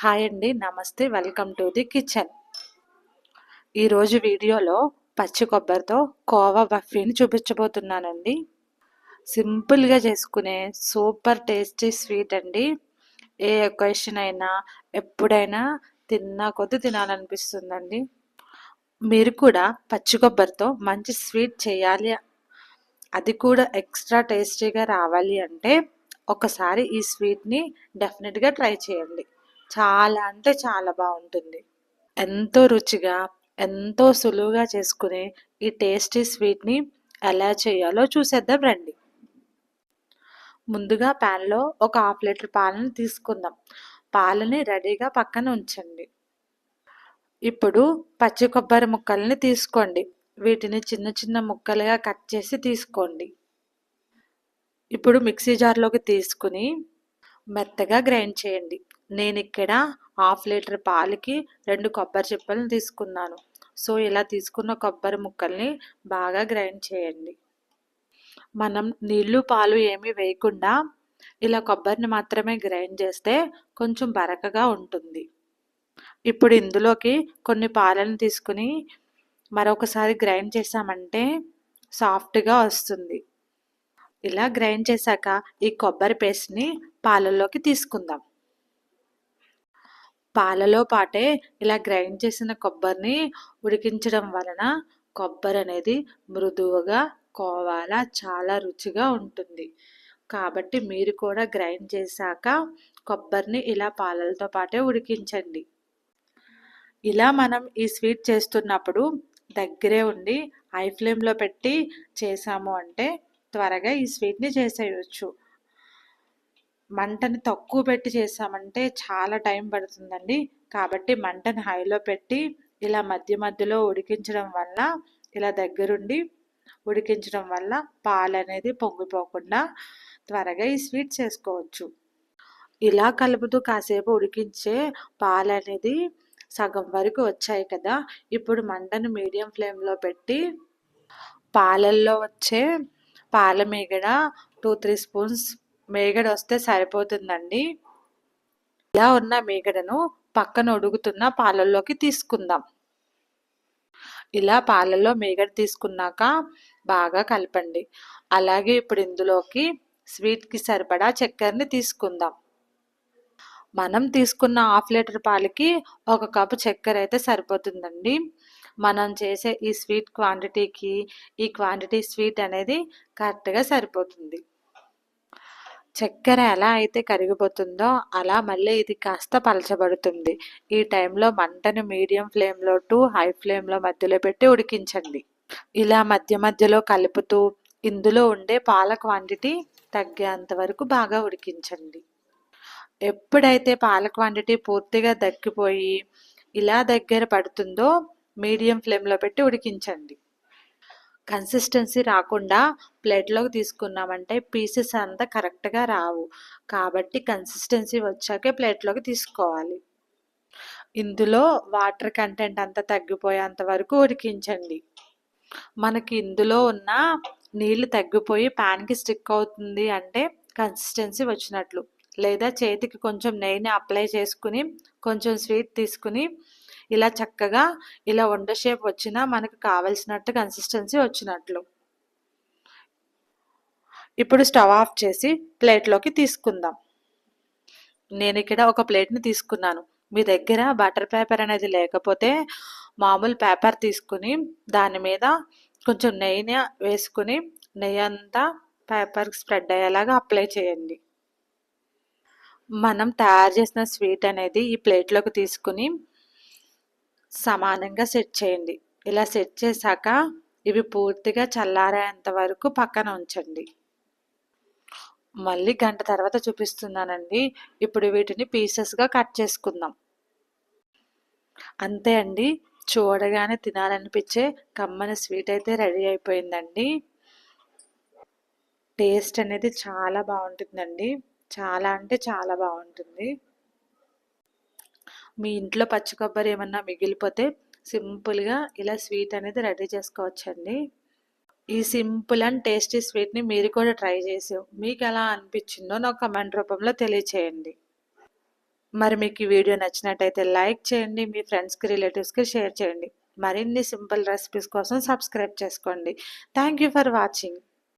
Hi అండి. నమస్తే. Welcome to the kitchen. ఈరోజు వీడియోలో పచ్చి కొబ్బరితో కోవా బఫీని చూపించబోతున్నానండి. సింపుల్గా చేసుకునే సూపర్ టేస్టీ స్వీట్ అండి. ఏ ఒకేషన్ అయినా ఎప్పుడైనా తిన్నా కొద్ది తినాలనిపిస్తుందండి. మీరు కూడా పచ్చి కొబ్బరితో మంచి స్వీట్ చేయాలి. అది కూడా ఎక్స్ట్రా టేస్టీగా రావాలి అంటే ఒకసారి ఈ స్వీట్ని డెఫినెట్గా ట్రై చేయండి. చాలా అంటే చాలా బాగుంటుంది. ఎంతో రుచిగా ఎంతో సులువుగా చేసుకునే ఈ టేస్టీ స్వీట్ని ఎలా చేయాలో చూసేద్దాం రండి. ముందుగా ప్యాన్లో ఒక హాఫ్ లీటర్ పాలను తీసుకుందాం. పాలని రెడీగా పక్కన ఉంచండి. ఇప్పుడు పచ్చి కొబ్బరి ముక్కల్ని తీసుకోండి. వీటిని చిన్న చిన్న ముక్కలుగా కట్ చేసి తీసుకోండి. ఇప్పుడు మిక్సీ జార్లోకి తీసుకుని మెత్తగా గ్రైండ్ చేయండి. నేను ఇక్కడ హాఫ్ లీటర్ పాలకి రెండు కొబ్బరి చిప్పలను తీసుకున్నాను. సో ఇలా తీసుకున్న కొబ్బరి ముక్కల్ని బాగా గ్రైండ్ చేయండి. మనం నీళ్ళు పాలు ఏమీ వేయకుండా ఇలా కొబ్బరిని మాత్రమే గ్రైండ్ చేస్తే కొంచెం బరకగా ఉంటుంది. ఇప్పుడు ఇందులోకి కొన్ని పాలను తీసుకుని మరొకసారి గ్రైండ్ చేసామంటే సాఫ్ట్గా వస్తుంది. ఇలా గ్రైండ్ చేశాక ఈ కొబ్బరి పేస్ట్ని పాలల్లోకి తీసుకుందాం. పాలలో పాటే ఇలా గ్రైండ్ చేసిన కొబ్బరిని ఉడికించడం వలన కొబ్బరి అనేది మృదువుగా కోవాల చాలా రుచిగా ఉంటుంది. కాబట్టి మీరు కూడా గ్రైండ్ చేశాక కొబ్బరిని ఇలా పాలలతో పాటే ఉడికించండి. ఇలా మనం ఈ స్వీట్ చేస్తున్నప్పుడు దగ్గరే ఉండి హై ఫ్లేమ్లో పెట్టి చేసాము అంటే త్వరగా ఈ స్వీట్ని చేసేయచ్చు. మంటని తక్కువ పెట్టి చేసామంటే చాలా టైం పడుతుందండి. కాబట్టి మంటని హైలో పెట్టి ఇలా మధ్య మధ్యలో ఉడికించడం వల్ల ఇలా దగ్గరుండి ఉడికించడం వల్ల పాలు అనేది పొంగిపోకుండా త్వరగా ఈ స్వీట్ చేసుకోవచ్చు. ఇలా కలుపుతూ కాసేపు ఉడికించే పాలు అనేది సగం వరకు వచ్చాయి కదా. ఇప్పుడు మంటను మీడియం ఫ్లేమ్లో పెట్టి పాలల్లో వచ్చే పాల మీగడ టూ త్రీ స్పూన్స్ మేగడ వస్తే సరిపోతుందండి. ఇలా ఉన్న మేగడను పక్కన ఉడుగుతున్న పాలల్లోకి తీసుకుందాం. ఇలా పాలల్లో మేగడ తీసుకున్నాక బాగా కలపండి. అలాగే ఇప్పుడు ఇందులోకి స్వీట్కి సరిపడా చక్కెరని తీసుకుందాం. మనం తీసుకున్న హాఫ్ లీటర్ పాలకి ఒక కప్పు చక్కెర అయితే సరిపోతుందండి. మనం చేసే ఈ స్వీట్ క్వాంటిటీకి ఈ క్వాంటిటీ స్వీట్ అనేది కరెక్ట్గా సరిపోతుంది. చక్కెర ఎలా అయితే కరిగిపోతుందో అలా మళ్ళీ ఇది కాస్త పలచబడుతుంది. ఈ టైంలో మంటను మీడియం ఫ్లేమ్లో టు హై ఫ్లేమ్లో మధ్యలో పెట్టి ఉడికించండి. ఇలా మధ్య మధ్యలో కలుపుతూ ఇందులో ఉండే పాల క్వాంటిటీ తగ్గేంత వరకు బాగా ఉడికించండి. ఎప్పుడైతే పాల క్వాంటిటీ పూర్తిగా దక్కిపోయి ఇలా దగ్గర పడుతుందో మీడియం ఫ్లేమ్లో పెట్టి ఉడికించండి. కన్సిస్టెన్సీ రాకుండా ప్లేట్లోకి తీసుకున్నామంటే పీసెస్ అంతా కరెక్ట్గా రావు. కాబట్టి కన్సిస్టెన్సీ వచ్చాకే ప్లేట్లోకి తీసుకోవాలి. ఇందులో వాటర్ కంటెంట్ అంతా తగ్గిపోయేంత వరకు ఉడికించండి. మనకి ఇందులో ఉన్న నీళ్ళు తగ్గిపోయి ప్యాన్కి స్టిక్ అవుతుంది అంటే కన్సిస్టెన్సీ వచ్చినట్లు. లేదా చేతికి కొంచెం నెయ్యిని అప్లై చేసుకుని కొంచెం స్వీట్ తీసుకుని ఇలా చక్కగా ఇలా వండ షేప్ వచ్చినా మనకు కావలసినట్టు కన్సిస్టెన్సీ వచ్చినట్లు. ఇప్పుడు స్టవ్ ఆఫ్ చేసి ప్లేట్లోకి తీసుకుందాం. నేను ఇక్కడ ఒక ప్లేట్ని తీసుకున్నాను. మీ దగ్గర బటర్ పేపర్ అనేది లేకపోతే మామూలు పేపర్ తీసుకుని దాని మీద కొంచెం నెయ్యిని వేసుకుని నెయ్యి అంతా పేపర్కి స్ప్రెడ్ అయ్యేలాగా అప్లై చేయండి. మనం తయారు చేసిన స్వీట్ అనేది ఈ ప్లేట్లోకి తీసుకుని సమానంగా సెట్ చేయండి. ఇలా సెట్ చేశాక ఇవి పూర్తిగా చల్లారేంత వరకు పక్కన ఉంచండి. మళ్ళీ గంట తర్వాత చూపిస్తున్నానండి. ఇప్పుడు వీటిని పీసెస్గా కట్ చేసుకుందాం. అంతే అండి. చూడగానే తినాలనిపించే కమ్మని స్వీట్ అయితే రెడీ అయిపోయిందండి. టేస్ట్ అనేది చాలా బాగుంటుందండి. చాలా అంటే చాలా బాగుంటుంది. మీ ఇంట్లో పచ్చి కొబ్బరి ఏమన్నా మిగిలిపోతే సింపుల్గా ఇలా స్వీట్ అనేది రెడీ చేసుకోవచ్చండి. ఈ సింపుల్ అండ్ టేస్టీ స్వీట్ని మీరు కూడా ట్రై చేసి మీకు ఎలా అనిపించిందో నాకు కమెంట్ రూపంలో తెలియచేయండి. మరి మీకు ఈ వీడియో నచ్చినట్టయితే లైక్ చేయండి మీ ఫ్రెండ్స్కి రిలేటివ్స్కి షేర్ చేయండి. మరిన్ని సింపుల్ రెసిపీస్ కోసం సబ్స్క్రైబ్ చేసుకోండి. Thank you for watching.